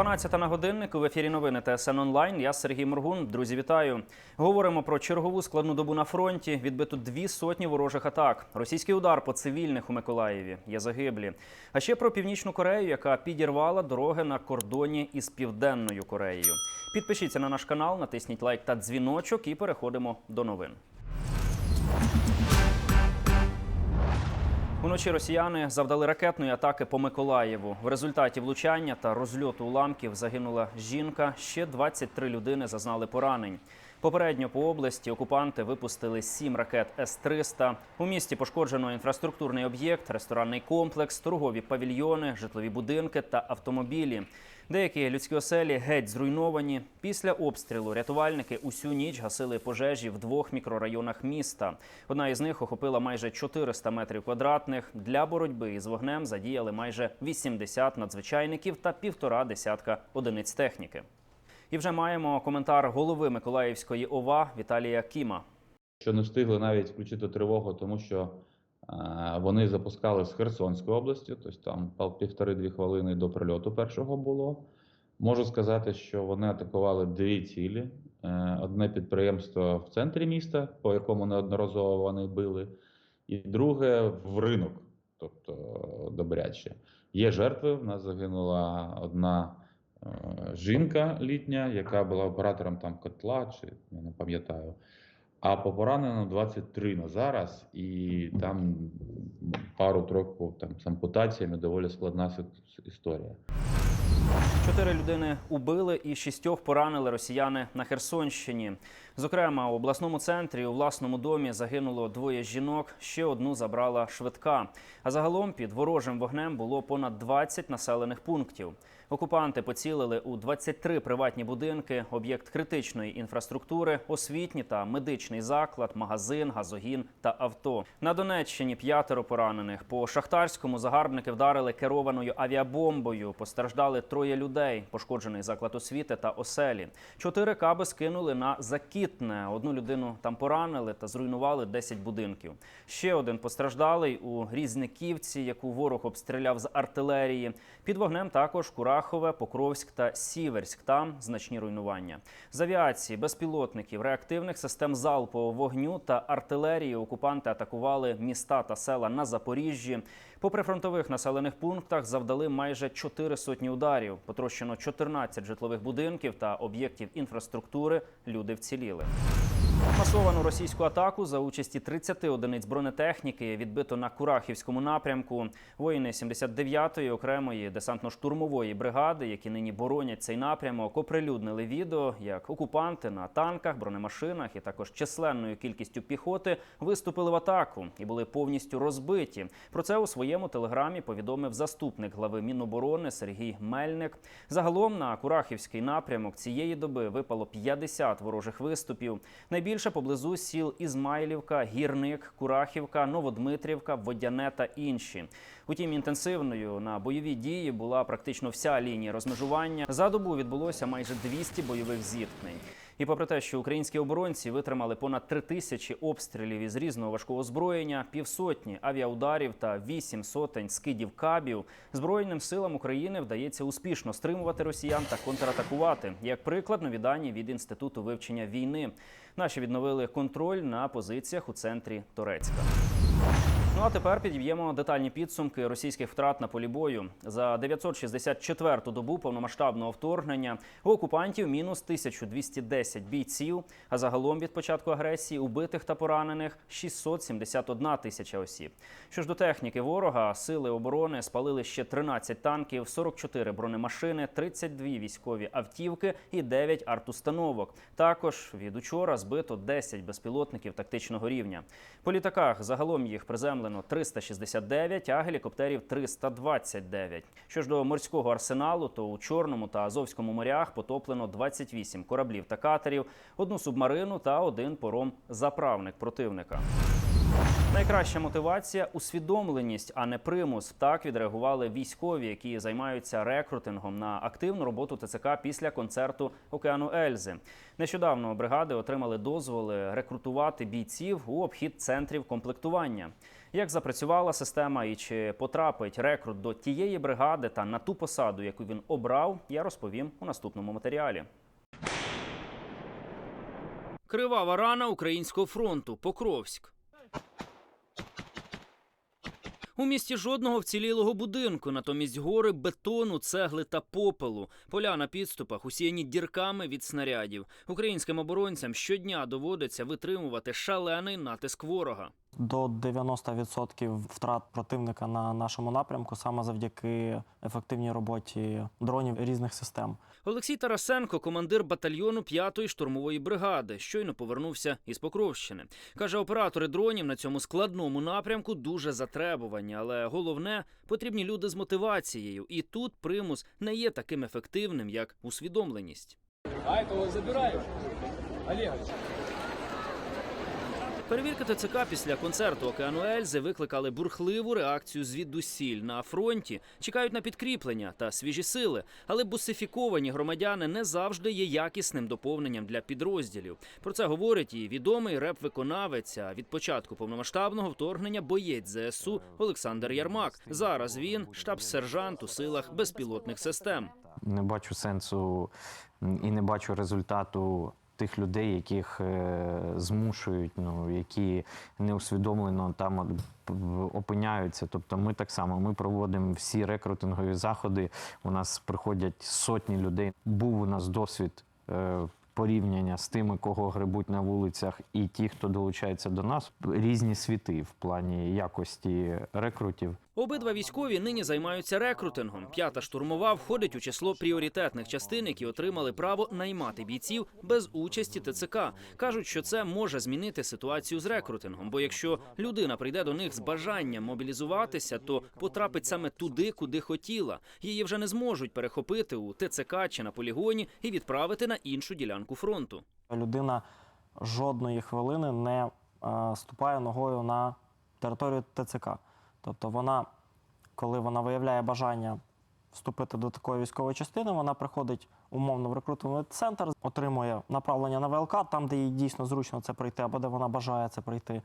12 на годиннику в ефірі новини ТСН онлайн. Я Сергій Моргун. Друзі, вітаю. Говоримо про чергову складну добу на фронті. Відбито дві сотні ворожих атак. Російський удар по цивільних у Миколаєві. Є загиблі. А ще про північну Корею, яка підірвала дороги на кордоні із південною Кореєю. Підпишіться на наш канал, натисніть лайк та дзвіночок, і переходимо до новин. Уночі росіяни завдали ракетної атаки по Миколаєву. В результаті влучання та розльоту уламків загинула жінка. Ще 23 людини зазнали поранень. Попередньо по області окупанти випустили сім ракет С-300. У місті пошкоджено інфраструктурний об'єкт, ресторанний комплекс, торгові павільйони, житлові будинки та автомобілі. Деякі людські оселі геть зруйновані. Після обстрілу рятувальники усю ніч гасили пожежі в двох мікрорайонах міста. Одна із них охопила майже 400 метрів квадратних. Для боротьби із вогнем задіяли майже 80 надзвичайників та півтора десятка одиниць техніки. І вже маємо коментар голови Миколаївської ОВА Віталія Кіма. що не встигли навіть включити тривогу, тому що вони запускали з Херсонської області, тобто там півтори-дві хвилини до прильоту першого було. Можу сказати, що вони атакували дві цілі: Е, одне підприємство в центрі міста, по якому неодноразово вони били, і друге в ринок, тобто добряче. Є жертви. В нас загинула одна е, жінка літня, яка була оператором там котла, чи я не пам'ятаю. А по пораненим 23 на зараз, і там пару трохи там з ампутаціями доволі складна історія. Чотири людини убили і шістьох поранили росіяни на Херсонщині. Зокрема, у обласному центрі у власному домі загинуло двоє жінок. Ще одну забрала швидка. А загалом під ворожим вогнем було понад 20 населених пунктів. Окупанти поцілили у 23 приватні будинки, об'єкт критичної інфраструктури, освітні та медичний заклад, магазин, газогін та авто. На Донеччині п'ятеро поранених. По шахтарському загарбники вдарили керованою авіабомбою. Постраждали троє людей. Пошкоджений заклад освіти та оселі. Чотири каби скинули на закітне. Одну людину там поранили та зруйнували 10 будинків. Ще один постраждалий у Різниківці, яку ворог обстріляв з артилерії. Під вогнем також Курахове, Покровськ та Сіверськ. Там значні руйнування. З авіації, безпілотників, реактивних систем залпового вогню та артилерії окупанти атакували міста та села на Запоріжжі. По прифронтових населених пунктах завдали майже 4 сотні ударів. Потрощено 14 житлових будинків та об'єктів інфраструктури. Люди вціліли сили. Масовану російську атаку за участі 30 одиниць бронетехніки відбито на Курахівському напрямку. Воїни 79-ї окремої десантно-штурмової бригади, які нині боронять цей напрямок, оприлюднили відео, як окупанти на танках, бронемашинах і також численною кількістю піхоти виступили в атаку і були повністю розбиті. Про це у своєму телеграмі повідомив заступник глави Міноборони Сергій Мельник. Загалом на Курахівський напрямок цієї доби випало 50 ворожих виступів. Найбільше поблизу сіл Ізмайлівка, Гірник, Курахівка, Новодмитрівка, Водяне та інші. Утім, інтенсивною на бойові дії була практично вся лінія розмежування. За добу відбулося майже 200 бойових зіткнень. І попри те, що українські оборонці витримали понад три тисячі обстрілів із різного важкого озброєння, півсотні авіаударів та вісім сотень скидів кабів, збройним силам України вдається успішно стримувати росіян та контратакувати. Як приклад, нові дані від інституту вивчення війни. Наші відновили контроль на позиціях у центрі Торецька. Ну а тепер підіб'ємо детальні підсумки російських втрат на полі бою. За 964-ту добу повномасштабного вторгнення у окупантів мінус 1210 бійців. А загалом від початку агресії убитих та поранених 671 тисяча осіб. Що ж до техніки ворога, сили оборони спалили ще 13 танків, 44 бронемашини, 32 військові автівки і 9 артустановок. Також від учора збито 10 безпілотників тактичного рівня. По літаках загалом їх приземлено 369, а гелікоптерів 329. Що ж до морського арсеналу, то у Чорному та Азовському морях потоплено 28 кораблів та катерів, одну субмарину та один пором заправник противника. Найкраща мотивація усвідомленість, а не примус. Так відреагували військові, які займаються рекрутингом на активну роботу ТЦК після концерту Океану Ельзи. Нещодавно бригади отримали дозволи рекрутувати бійців у обхід центрів комплектування. Як запрацювала система і чи потрапить рекрут до тієї бригади та на ту посаду, яку він обрав, я розповім у наступному матеріалі. Кривава рана українського фронту Покровськ. У місті жодного вцілілого будинку, натомість гори бетону, цегли та попелу. Поля на підступах усіяні дірками від снарядів. Українським оборонцям щодня доводиться витримувати шалений натиск ворога. До 90% втрат противника на нашому напрямку саме завдяки ефективній роботі дронів різних систем. Олексій Тарасенко, командир батальйону 5-ї штурмової бригади, щойно повернувся із Покровщини. Каже, оператори дронів на цьому складному напрямку дуже затребувані, але головне потрібні люди з мотивацією. І тут примус не є таким ефективним, як усвідомленість. А этого забираешь? Олегович. Перевірки ТЦК після концерту Океану Ельзи викликали бурхливу реакцію звідусіль. На фронті чекають на підкріплення та свіжі сили, але бусифіковані громадяни не завжди є якісним доповненням для підрозділів. Про це говорить і відомий реп-виконавець від початку повномасштабного вторгнення боєць ЗСУ Олександр Ярмак. Зараз він штаб-сержант у силах безпілотних систем. не бачу сенсу і не бачу результату тих людей, яких е, змушують, ну які неусвідомлено там опиняються. Тобто, ми так само ми проводимо всі рекрутингові заходи. У нас приходять сотні людей. Був у нас досвід. е, Порівняння з тими, кого грибуть на вулицях, і ті, хто долучається до нас, різні світи в плані якості рекрутів. Обидва військові нині займаються рекрутингом. П'ята штурмова входить у число пріоритетних частин, які отримали право наймати бійців без участі ТЦК. кажуть, що це може змінити ситуацію з рекрутингом. Бо якщо людина прийде до них з бажанням мобілізуватися, то потрапить саме туди, куди хотіла. Її вже не зможуть перехопити у ТЦК чи на полігоні і відправити на іншу ділянку фронту. Людина жодної хвилини не е, ступає ногою на територію ТЦК. Тобто вона, коли вона виявляє бажання вступити до такої військової частини, вона приходить умовно в рекрутинговий центр, отримує направлення на ВЛК, там, де їй дійсно зручно це пройти, або де вона бажає це пройти.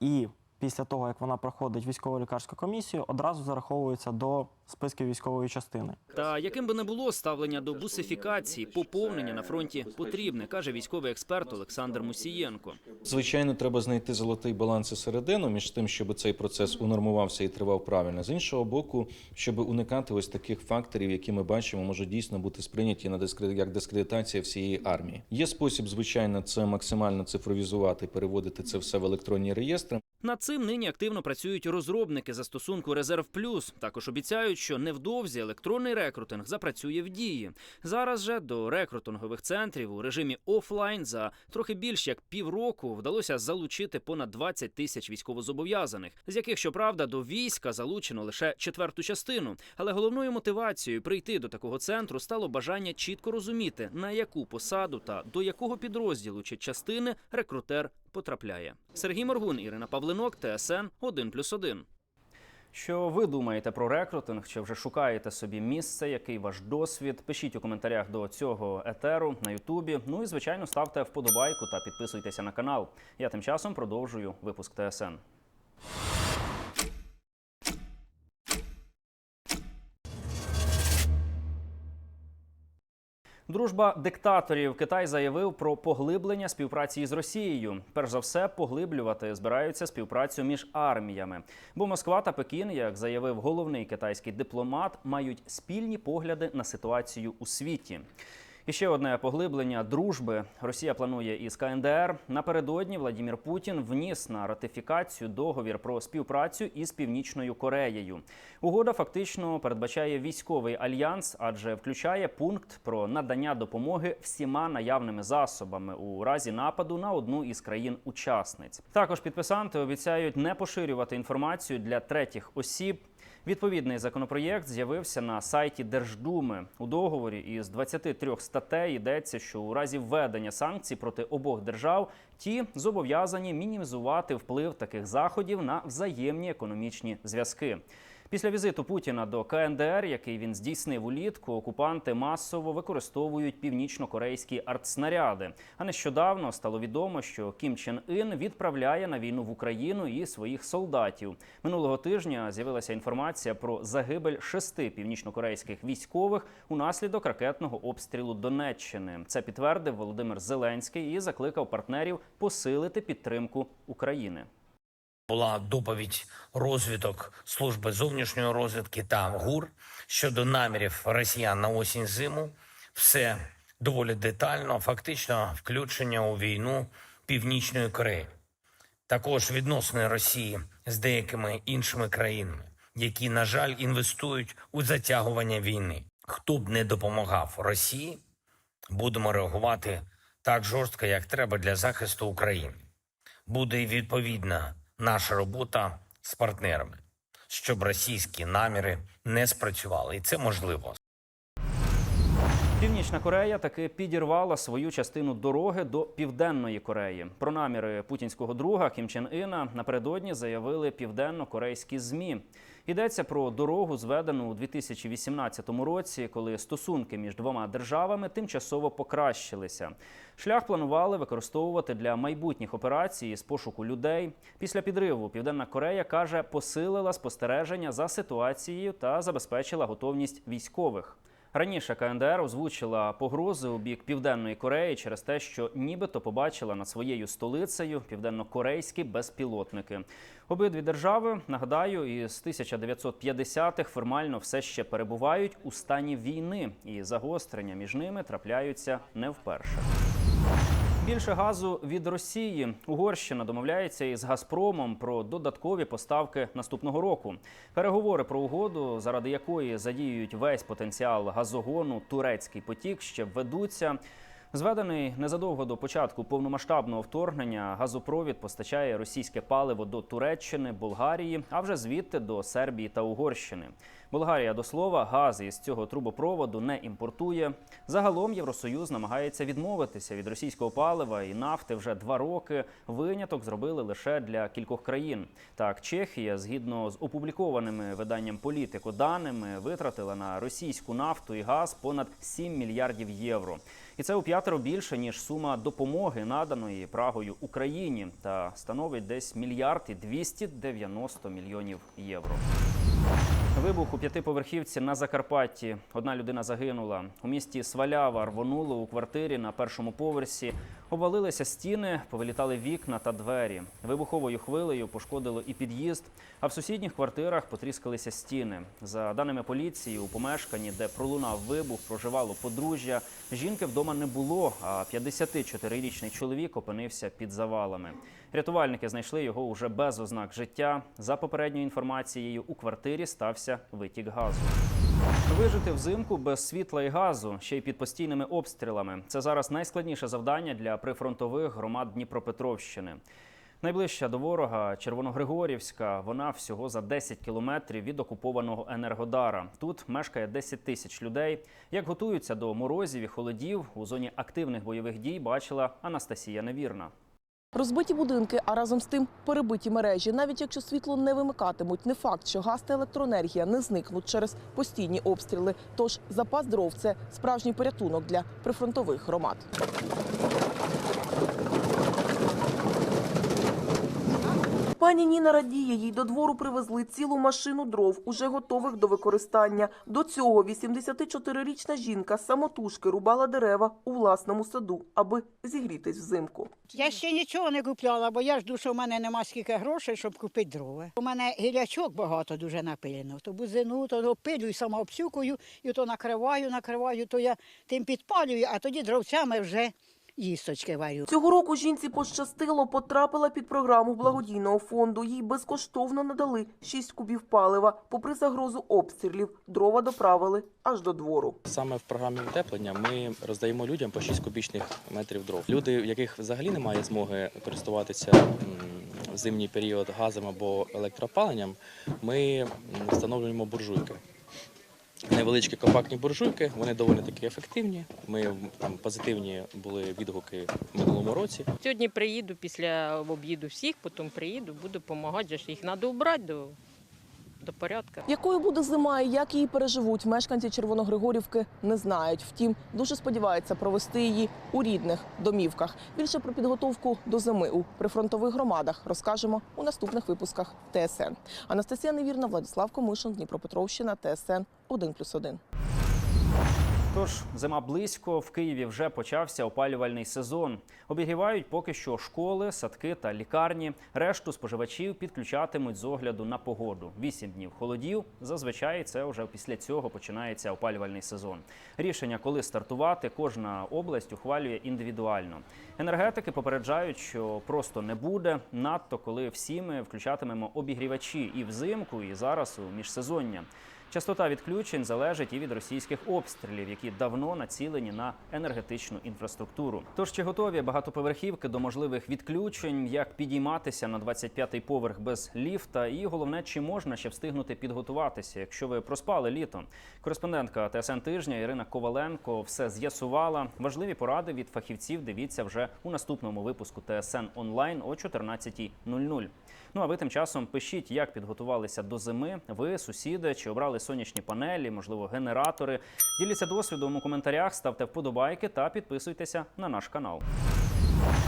І після того, як вона проходить військово-лікарську комісію, одразу зараховується до списків військової частини. Та яким би не було ставлення до бусифікації, поповнення на фронті потрібне, каже військовий експерт Олександр Мусієнко. Звичайно, треба знайти золотий баланс і середину між тим, щоб цей процес унормувався і тривав правильно. З іншого боку, щоб уникати ось таких факторів, які ми бачимо, можуть дійсно бути сприйняті на дискре- як дискредитація всієї армії. Є спосіб, звичайно, це максимально цифровізувати, переводити це все в електронні реєстри. Над цим нині активно працюють розробники застосунку Резерв Плюс. Також обіцяють, що невдовзі електронний рекрутинг запрацює в дії. Зараз же до рекрутингових центрів у режимі офлайн за трохи більш як півроку вдалося залучити понад 20 тисяч військовозобов'язаних, з яких, щоправда, до війська залучено лише четверту частину. Але головною мотивацією прийти до такого центру стало бажання чітко розуміти, на яку посаду та до якого підрозділу чи частини рекрутер потрапляє. Сергій Моргун, Ірина Павлинок, ТСН 1+,1. Що ви думаєте про рекрутинг? Чи вже шукаєте собі місце? Який ваш досвід? Пишіть у коментарях до цього етеру на Ютубі. Ну і звичайно ставте вподобайку та підписуйтеся на канал. Я тим часом продовжую випуск ТСН. Дружба диктаторів Китай заявив про поглиблення співпраці із Росією. Перш за все, поглиблювати збираються співпрацю між арміями. Бо Москва та Пекін, як заявив головний китайський дипломат, мають спільні погляди на ситуацію у світі. І ще одне поглиблення дружби. Росія планує із КНДР. Напередодні Владімір Путін вніс на ратифікацію договір про співпрацю із Північною Кореєю. Угода фактично передбачає військовий альянс, адже включає пункт про надання допомоги всіма наявними засобами у разі нападу на одну із країн-учасниць. Також підписанти обіцяють не поширювати інформацію для третіх осіб. Відповідний законопроєкт з'явився на сайті Держдуми. У договорі із 23 статей йдеться, що у разі введення санкцій проти обох держав ті зобов'язані мінімізувати вплив таких заходів на взаємні економічні зв'язки. Після візиту Путіна до КНДР, який він здійснив улітку, окупанти масово використовують північно-корейські артснаряди. А нещодавно стало відомо, що Кім Чен Ін відправляє на війну в Україну і своїх солдатів. Минулого тижня з'явилася інформація про загибель шести північно-корейських військових унаслідок ракетного обстрілу Донеччини. Це підтвердив Володимир Зеленський і закликав партнерів посилити підтримку України. Була доповідь розвиток служби зовнішньої розвідки та ГУР щодо намірів росіян на осінь зиму. Все доволі детально, фактично включення у війну Північної Кореї. Також відносини Росії з деякими іншими країнами, які, на жаль, інвестують у затягування війни. Хто б не допомагав Росії, будемо реагувати так жорстко, як треба для захисту України буде і відповідна наша робота з партнерами, щоб російські наміри не спрацювали, і це можливо. Північна Корея таки підірвала свою частину дороги до південної Кореї. Про наміри путінського друга Кім Чен Іна напередодні заявили південно-корейські змі. Йдеться про дорогу, зведену у 2018 році, коли стосунки між двома державами тимчасово покращилися. Шлях планували використовувати для майбутніх операцій з пошуку людей. Після підриву Південна Корея каже, посилила спостереження за ситуацією та забезпечила готовність військових. Раніше КНДР озвучила погрози у бік Південної Кореї через те, що нібито побачила над своєю столицею південно-корейські безпілотники. Обидві держави, нагадаю, із 1950-х формально все ще перебувають у стані війни, і загострення між ними трапляються не вперше. Більше газу від Росії Угорщина домовляється із Газпромом про додаткові поставки наступного року. Переговори про угоду, заради якої задіюють весь потенціал газогону турецький потік, ще ведуться. Зведений незадовго до початку повномасштабного вторгнення газопровід постачає російське паливо до Туреччини, Болгарії, а вже звідти до Сербії та Угорщини. Болгарія до слова газ із цього трубопроводу не імпортує. Загалом Євросоюз намагається відмовитися від російського палива і нафти вже два роки. Виняток зробили лише для кількох країн. Так, Чехія, згідно з опублікованими виданням політико даними, витратила на російську нафту і газ понад 7 мільярдів євро. І це у п'ятеро більше ніж сума допомоги наданої Прагою Україні, та становить десь мільярд і 290 мільйонів євро. Вибух у п'ятиповерхівці на Закарпатті. Одна людина загинула. У місті Свалява рвонуло у квартирі на першому поверсі. Обвалилися стіни, повилітали вікна та двері. Вибуховою хвилею пошкодило і під'їзд. А в сусідніх квартирах потріскалися стіни. За даними поліції, у помешканні, де пролунав вибух, проживало подружжя. Жінки вдома не було. А 54-річний чоловік опинився під завалами. Рятувальники знайшли його уже без ознак життя. За попередньою інформацією, у квартирі стався витік газу. Вижити взимку без світла і газу, ще й під постійними обстрілами. Це зараз найскладніше завдання для прифронтових громад Дніпропетровщини. Найближча до ворога Червоногригорівська. Вона всього за 10 кілометрів від окупованого Енергодара. Тут мешкає 10 тисяч людей. Як готуються до морозів і холодів у зоні активних бойових дій, бачила Анастасія Невірна. Розбиті будинки, а разом з тим перебиті мережі. Навіть якщо світло не вимикатимуть, не факт, що газ та електроенергія не зникнуть через постійні обстріли. Тож запас дров це справжній порятунок для прифронтових громад. Пані Ніна радіє, їй до двору привезли цілу машину дров, уже готових до використання. До цього 84-річна жінка самотужки рубала дерева у власному саду, аби зігрітись взимку. Я ще нічого не купляла, бо я жду, що в мене нема скільки грошей, щоб купити дрова. У мене гілячок багато дуже напилено. То бузину, то опилюю, сама обсюкую, і то накриваю, накриваю, то я тим підпалюю, а тоді дровцями вже їсточки варю. Цього року жінці пощастило, потрапила під програму благодійного фонду. Їй безкоштовно надали 6 кубів палива. Попри загрозу обстрілів, дрова доправили аж до двору. Саме в програмі утеплення ми роздаємо людям по 6 кубічних метрів дров. Люди, в яких взагалі немає змоги користуватися в зимній період газом або електроопаленням, ми встановлюємо буржуйки. Невеличкі компактні буржуйки, вони доволі таки ефективні. Ми там позитивні були відгуки в минулому році. Сьогодні приїду після обіду всіх, потім приїду, буду допомагати, їх треба убрати до, порядка. Якою буде зима і як її переживуть, мешканці Червоногригорівки не знають. Втім, дуже сподіваються провести її у рідних домівках. Більше про підготовку до зими у прифронтових громадах розкажемо у наступних випусках ТСН. Анастасія Невірна, Владислав Комишин, Дніпропетровщина, ТСН 1+,1. Тож зима близько в Києві вже почався опалювальний сезон. Обігрівають поки що школи, садки та лікарні. Решту споживачів підключатимуть з огляду на погоду. Вісім днів холодів. Зазвичай це вже після цього починається опалювальний сезон. Рішення, коли стартувати, кожна область ухвалює індивідуально. Енергетики попереджають, що просто не буде, надто коли всі ми включатимемо обігрівачі і взимку, і зараз у міжсезоння. Частота відключень залежить і від російських обстрілів, які давно націлені на енергетичну інфраструктуру. Тож чи готові багатоповерхівки до можливих відключень, як підійматися на 25-й поверх без ліфта, і головне, чи можна ще встигнути підготуватися, якщо ви проспали літо. Кореспондентка ТСН тижня Ірина Коваленко все з'ясувала. Важливі поради від фахівців дивіться вже у наступному випуску ТСН онлайн о 14.00. Ну а ви тим часом пишіть, як підготувалися до зими. Ви, сусіди, чи обрали сонячні панелі, можливо, генератори. Діліться досвідом у коментарях, ставте вподобайки та підписуйтеся на наш канал.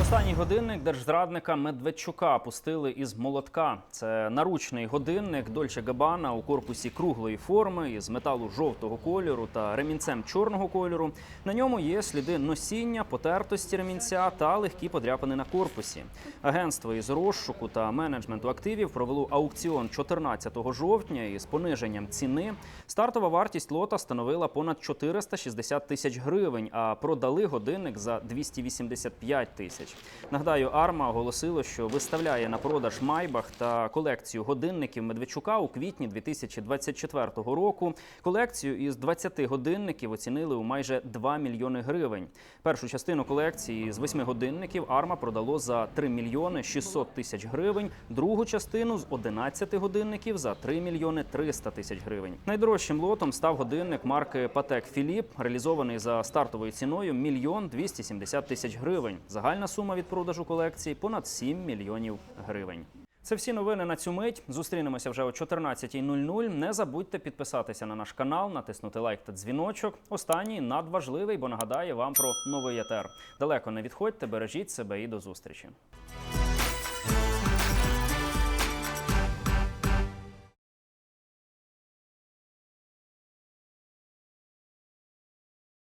Останній годинник держзрадника Медведчука пустили із молотка. Це наручний годинник Дольче Габана у корпусі круглої форми із металу жовтого кольору та ремінцем чорного кольору. На ньому є сліди носіння, потертості ремінця та легкі подряпини на корпусі. Агентство із розшуку та менеджменту активів провело аукціон 14 жовтня із пониженням ціни. Стартова вартість лота становила понад 460 тисяч гривень, а продали годинник за 285 тисяч. Нагадаю, Арма оголосило, що виставляє на продаж Майбах та колекцію годинників Медведчука у квітні 2024 року. Колекцію із 20 годинників оцінили у майже 2 мільйони гривень. Першу частину колекції з 8 годинників Арма продало за 3 мільйони 600 тисяч гривень, другу частину з 11 годинників за 3 мільйони 300 тисяч гривень. Найдорожчим лотом став годинник марки Патек Філіп, реалізований за стартовою ціною мільйон 270 тисяч гривень. Загальна сума від продажу колекції понад 7 мільйонів гривень. Це всі новини на цю мить. Зустрінемося вже о 14.00. Не забудьте підписатися на наш канал, натиснути лайк та дзвіночок. Останній надважливий, бо нагадає вам про новий етер. Далеко не відходьте, бережіть себе і до зустрічі.